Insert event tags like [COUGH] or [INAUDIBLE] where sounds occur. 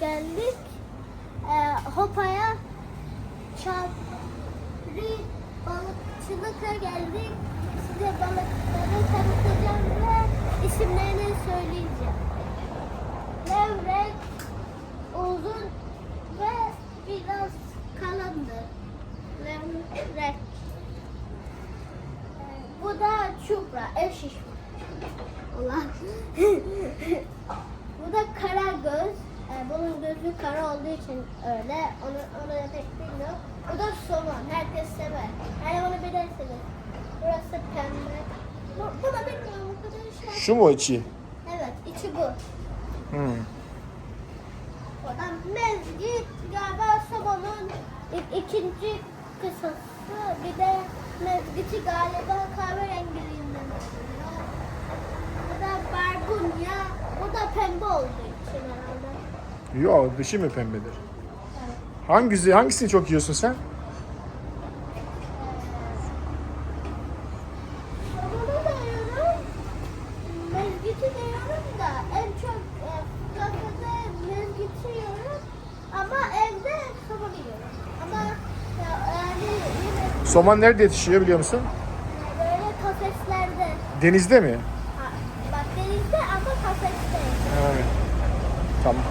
geldik. Ee, Hopa'ya Çapri balıkçılığa geldik. Size balıkları tanıtacağım ve isimlerini söyleyeceğim. Levrek, uzun ve biraz kalındır. Levrek. Ee, Bu da çupra, ev şişme. [LAUGHS] Allah. Bu da kara göz. Ee, gözü kara olduğu için öyle. Onu, onu da pek bilmiyorum. Bu da somon. Herkes sever. Yani onu bilirsiniz. Burası pembe. Bu, bunu bilmiyorum. Bu kadar şey. Şu mu içi? Evet, içi bu. Hmm. Oradan mezgit galiba somonun i- ikinci kısası. Bir de mezgiti galiba kahverengiliğinden. Bu da barbunya. Bu da pembe olduğu için herhalde. Yo dışı mı pembedir? Hangisi hangisini çok yiyorsun sen? E, Soman nerede yetişiyor biliyor musun? böyle kafeslerde. Denizde mi? Ha, Bak denizde ama kafeste. Evet. Tamam.